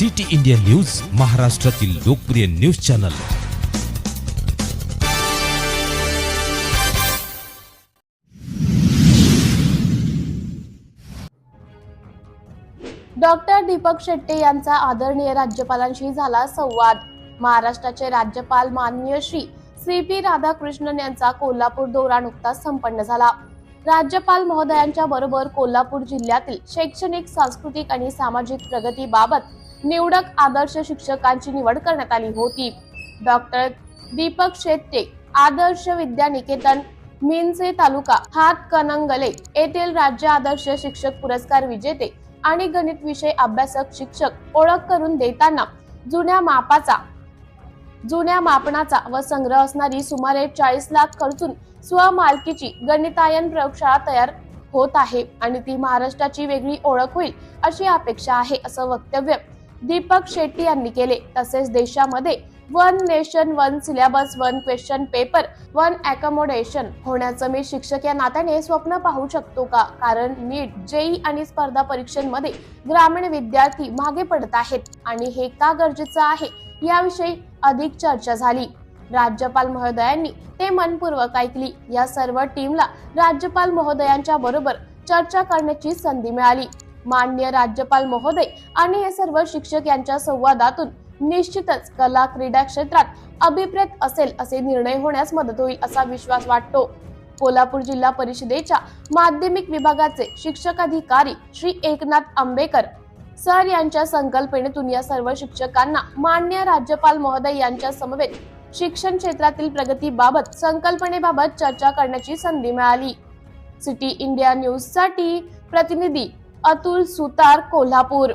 City India news महाराष्ट्रातील लोकप्रिय news channel. Doctor Deepak Shette यांचा आदरणीय राज्यपालांशी झाला संवाद. महाराष्ट्राचे राज्यपाल माननीय श्री श्री पी राधाकृष्णन यांचा कोल्हापूर दौरा नुकताच संपन्न झाला. राज्यपाल महोदयांच्या बरोबर कोल्हापूर जिल्ह्यातील शैक्षणिक सांस्कृतिक आणि सामाजिक प्रगतीबाबत निवडक आदर्श शिक्षकांची निवड करण्यात आली होती. डॉक्टर दीपक शेट्टे आदर्श विद्या निकेतन मिनसे तालुका हातकणंगले येथील राज्य आदर्श शिक्षक पुरस्कार विजेते आणि गणित विषय अभ्यासक शिक्षक ओळख करून देताना जुन्या मापाचा जुन्या मापनाचा व संग्रह असणारी सुमारे चाळीस लाख खर्चून स्वमालकीची गणितायन प्रयोगशाळा तयार होत आहे आणि ती महाराष्ट्राची वेगळी ओळख होईल अशी अपेक्षा आहे असं वक्तव्य दीपक शेट्टी यांनी केले. तसेच देशामध्ये one nation one syllabus one question paper one accommodation होण्याचं मी शिक्षक या नात्याने स्वप्न पाहू शकतो का? कारण नीट जेई आणि स्पर्धा परीक्षांमध्ये ग्रामीण विद्यार्थी मागे पडत आहेत आणि हे का गरजेचं आहे? याविषयी अधिक चर्चा झाली. राज्यपाल महोदयांनी ते मनपूर्वक ऐकली. या सर्व टीमला राज्यपाल महोदयांच्या बरोबर चर्चा करण्याची संधी मिळाली. मान्य राज्यपाल महोदय आणि हे सर्व शिक्षक यांच्या संवादातून निश्चितच कला क्रीडा क्षेत्रात अभिप्रेत असेल असे निर्णय होण्यास मदत होईल असा विश्वास वाटतो. कोल्हापूर जिल्हा परिषदेच्या माध्यमिक विभागाचे शिक्षक अधिकारी श्री एकनाथ आंबेकर सर यांच्या संकल्पनेतून या सर्व शिक्षकांना मान्य राज्यपाल महोदय यांच्या समवेत शिक्षण क्षेत्रातील प्रगतीबाबत संकल्पनेबाबत चर्चा करण्याची संधी मिळाली. सिटी इंडिया न्यूजसाठी प्रतिनिधी अतुल सुतार कोल्हापूर.